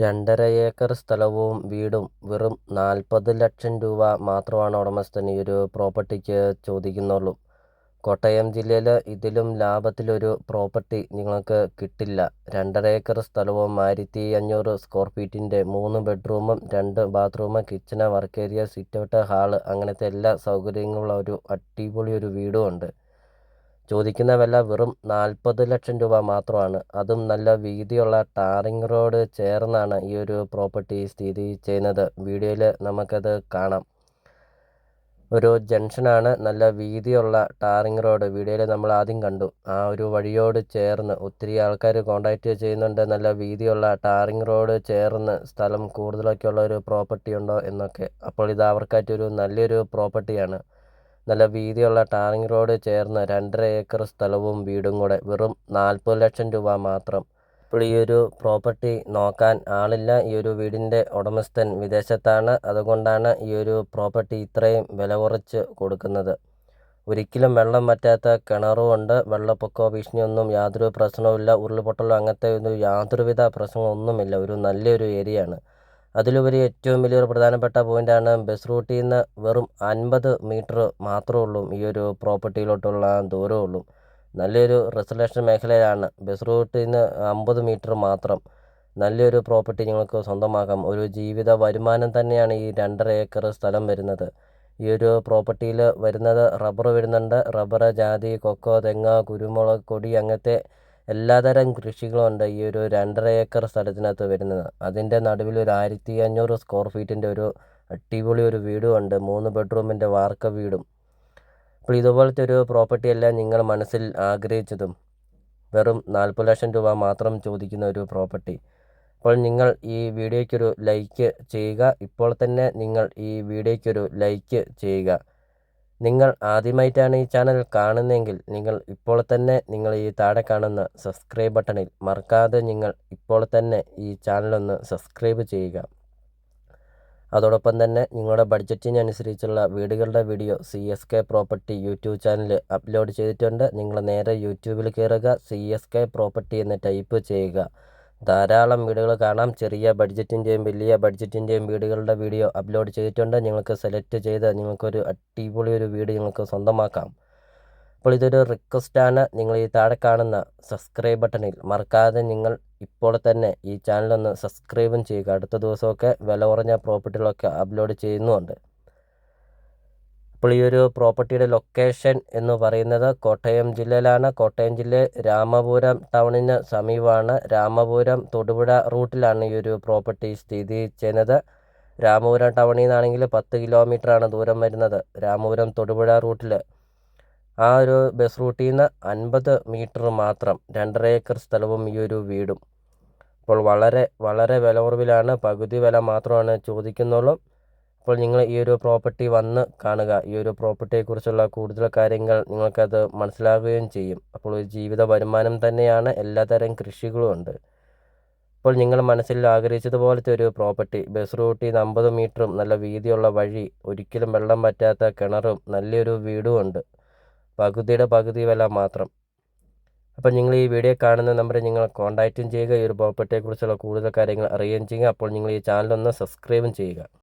രണ്ടര ഏക്കർ സ്ഥലവും വീടും വെറും നാൽപ്പത് ലക്ഷം രൂപ മാത്രമാണ് ഉടമസ്ഥൻ ഈ ഒരു പ്രോപ്പർട്ടിക്ക് ചോദിക്കുന്നുള്ളൂ. കോട്ടയം ജില്ലയിൽ ഇതിലും ലാഭത്തിലൊരു പ്രോപ്പർട്ടി നിങ്ങൾക്ക് കിട്ടില്ല. രണ്ടര ഏക്കർ സ്ഥലവും ആയിരത്തി അഞ്ഞൂറ് സ്ക്വയർ ഫീറ്റിന്റെ മൂന്ന് ബെഡ്റൂമും രണ്ട് bathroom kitchen work area sit out hall അങ്ങനത്തെ എല്ലാ സൗകര്യങ്ങളുള്ള ഒരു അടിപൊളി ഒരു വീടും ഉണ്ട്. ചോദിക്കുന്ന വില വെറും നാൽപ്പത് ലക്ഷം രൂപ മാത്രമാണ്. അതും നല്ല വീതിയുള്ള ടാറിംഗ് റോഡ് ചേർന്നാണ് ഈ ഒരു പ്രോപ്പർട്ടി സ്ഥിതി ചെയ്യുന്നത്. വീഡിയോയിൽ നമുക്കത് കാണാം. ഒരു ജംഗ്ഷനാണ് നല്ല വീതിയുള്ള ടാറിംഗ് റോഡ്. വീഡിയോയിൽ നമ്മൾ ആദ്യം കണ്ടു. ആ ഒരു വഴിയോട് ചേർന്ന് ഒത്തിരി ആൾക്കാർ കോണ്ടാക്റ്റ് ചെയ്യുന്നുണ്ട്. നല്ല വീതിയുള്ള ടാറിംഗ് റോഡ് ചേർന്ന് സ്ഥലം കൂടുതലൊക്കെ ഉള്ള ഒരു പ്രോപ്പർട്ടി ഉണ്ടോ എന്നൊക്കെ. അപ്പോൾ ഇത് അവർക്കായിട്ടൊരു നല്ലൊരു പ്രോപ്പർട്ടിയാണ്. നല്ല വീതിയുള്ള ടാറിങ് റോഡ് ചേർന്ന രണ്ടര ഏക്കർ സ്ഥലവും വീടും കൂടെ വെറും നാൽപ്പത് ലക്ഷം രൂപ മാത്രം. ഇപ്പോൾ ഈ ഒരു പ്രോപ്പർട്ടി നോക്കാൻ ആളില്ല. ഈ ഒരു വീടിന്റെ ഉടമസ്ഥൻ വിദേശത്താണ്. അതുകൊണ്ടാണ് ഈ ഒരു പ്രോപ്പർട്ടി ഇത്രയും വില കുറച്ച് കൊടുക്കുന്നത്. ഒരിക്കലും വെള്ളം വറ്റാത്ത കിണറുമുണ്ട് വെള്ളപ്പൊക്കമോ ഭീഷണിയൊന്നും യാതൊരു പ്രശ്നവുമില്ല. ഉരുൾപൊട്ടലോ അങ്ങനത്തെ ഒരു യാതൊരുവിധ പ്രശ്നങ്ങളൊന്നുമില്ല. ഒരു നല്ലൊരു ഏരിയയാണ്. അതിലുപരി ഏറ്റവും വലിയൊരു പ്രധാനപ്പെട്ട പോയിന്റാണ് ബസ് റൂട്ടിൽ നിന്ന് വെറും അൻപത് മീറ്റർ മാത്രമേ ഉള്ളൂ. ഈ ഒരു പ്രോപ്പർട്ടിയിലോട്ടുള്ള ദൂരമുള്ളൂ നല്ലൊരു റെസിഡൻഷ്യൽ മേഖലയാണ് ബസ് റൂട്ടിൽ നിന്ന് അമ്പത് മീറ്റർ മാത്രം നല്ലൊരു പ്രോപ്പർട്ടി നിങ്ങൾക്ക് സ്വന്തമാക്കാം. ഒരു ജീവിത വരുമാനം തന്നെയാണ് ഈ രണ്ടര ഏക്കർ സ്ഥലം വരുന്നത്. ഈ ഒരു പ്രോപ്പർട്ടിയിൽ വരുന്നത് റബ്ബർ വരുന്നുണ്ട്. റബ്ബർ ജാതി കൊക്കോ തെങ്ങ് കുരുമുളക് കൊടി അങ്ങനത്തെ എല്ലാതരം കൃഷികളുണ്ട്. ഈ ഒരു രണ്ടര ഏക്കർ സ്ഥലത്തിനകത്ത് വരുന്നത്. അതിന്റെ നടുവിൽ ഒരു ആയിരത്തി അഞ്ഞൂറ് സ്ക്വയർ ഫീറ്റിന്റെ ഒരു അടിപൊളി ഒരു വീടും ഉണ്ട്. മൂന്ന് ബെഡ്റൂമിന്റെ വാർക്ക വീടും. അപ്പോൾ ഇതുപോലത്തെ ഒരു പ്രോപ്പർട്ടി എല്ലാം നിങ്ങൾ മനസ്സിൽ ആഗ്രഹിച്ചതും. വെറും നാൽപ്പത് ലക്ഷം രൂപ മാത്രം ചോദിക്കുന്ന ഒരു പ്രോപ്പർട്ടി അപ്പോൾ നിങ്ങൾ ഈ വീഡിയോയ്ക്കൊരു ലൈക്ക് ചെയ്യുക. ഇപ്പോൾ തന്നെ നിങ്ങൾ ഈ വീഡിയോയ്ക്കൊരു ലൈക്ക് ചെയ്യുക. നിങ്ങൾ ആദ്യമായിട്ടാണ് ഈ ചാനൽ കാണുന്നതെങ്കിൽ നിങ്ങൾ ഇപ്പോൾ തന്നെ നിങ്ങൾ ഈ താഴെ കാണുന്ന സബ്സ്ക്രൈബ് ബട്ടണിൽ മറക്കാതെ നിങ്ങൾ ഇപ്പോൾ തന്നെ ഈ ചാനലൊന്ന് സബ്സ്ക്രൈബ് ചെയ്യുക. അതോടൊപ്പം തന്നെ നിങ്ങളുടെ ബഡ്ജറ്റിനനുസരിച്ചുള്ള വീടുകളുടെ video C S K property YouTube channel upload ചെയ്തിട്ടുണ്ട്. നിങ്ങൾ നേരെ യൂട്യൂബിൽ കയറുക സി എസ് കെ പ്രോപ്പർട്ടി എന്ന് ടൈപ്പ് ചെയ്യുക. ധാരാളം വീടുകൾ കാണാം. ചെറിയ ബഡ്ജറ്റിന്റെയും വലിയ ബഡ്ജറ്റിന്റെയും വീടുകളുടെ വീഡിയോ അപ്ലോഡ് ചെയ്തിട്ടുണ്ട്. നിങ്ങൾക്ക് സെലക്ട് ചെയ്ത് നിങ്ങൾക്കൊരു അടിപൊളി ഒരു വീട് നിങ്ങൾക്ക് സ്വന്തമാക്കാം. അപ്പോൾ ഇതൊരു റിക്വസ്റ്റാണ് നിങ്ങൾ ഈ താഴെ കാണുന്ന സബ്സ്ക്രൈബ് ബട്ടണിൽ മറക്കാതെ നിങ്ങൾ ഇപ്പോൾ തന്നെ ഈ ചാനലൊന്ന് സബ്സ്ക്രൈബും ചെയ്യുക. അടുത്ത ദിവസമൊക്കെ വില കുറഞ്ഞ പ്രോപ്പർട്ടികളൊക്കെ അപ്ലോഡ് ചെയ്യുന്നുമുണ്ട്. അപ്പോൾ ഈ ഒരു പ്രോപ്പർട്ടിയുടെ ലൊക്കേഷൻ എന്ന് പറയുന്നത് കോട്ടയം ജില്ലയിലാണ്. കോട്ടയം ജില്ലയിൽ രാമപുരം ടൗണിന് സമീപമാണ്. രാമപുരം തൊടുപുഴ റൂട്ടിലാണ് ഈ ഒരു പ്രോപ്പർട്ടി സ്ഥിതി ചെയ്യുന്നത്. രാമപുരം ടൗണിൽ നിന്നാണെങ്കിൽ പത്ത് കിലോമീറ്ററാണ് ദൂരം വരുന്നത്. രാമപുരം തൊടുപുഴ റൂട്ടിൽ ആ ഒരു ബസ് റൂട്ടിൽ നിന്ന് അൻപത് മീറ്റർ മാത്രം രണ്ടര ഏക്കർ സ്ഥലവും ഈ ഒരു വീടും. അപ്പോൾ വളരെ വളരെ വില കുറവിലാണ് പകുതി വില മാത്രമാണ് ചോദിക്കുന്നുള്ളൂ. അപ്പോൾ നിങ്ങൾ ഈ ഒരു പ്രോപ്പർട്ടി വന്ന് കാണുക. ഈ ഒരു പ്രോപ്പർട്ടിയെക്കുറിച്ചുള്ള കൂടുതൽ കാര്യങ്ങൾ നിങ്ങൾക്കത് മനസ്സിലാകുകയും ചെയ്യും. അപ്പോൾ ഒരു ജീവിത വരുമാനം തന്നെയാണ് എല്ലാതരം കൃഷികളും ഉണ്ട്. അപ്പോൾ നിങ്ങൾ മനസ്സിൽ ആഗ്രഹിച്ചതുപോലത്തെ ഒരു പ്രോപ്പർട്ടി ബസ് റൂട്ടിൽ നിന്ന് അമ്പത് മീറ്ററും നല്ല വീതിയുള്ള വഴി ഒരിക്കലും വെള്ളം പറ്റാത്ത കിണറും നല്ലൊരു വീടും ഉണ്ട്. പകുതിയുടെ പകുതി വില മാത്രം. അപ്പോൾ നിങ്ങൾ ഈ വീഡിയോ കാണുന്ന നമ്പറിൽ നിങ്ങൾ കോൺടാക്റ്റും ചെയ്യുക. ഈ ഒരു പ്രോപ്പർട്ടിയെക്കുറിച്ചുള്ള കൂടുതൽ കാര്യങ്ങൾ അറിയുകയും ചെയ്യുക. അപ്പോൾ നിങ്ങൾ ഈ ചാനലൊന്ന് സബ്സ്ക്രൈബും ചെയ്യുക.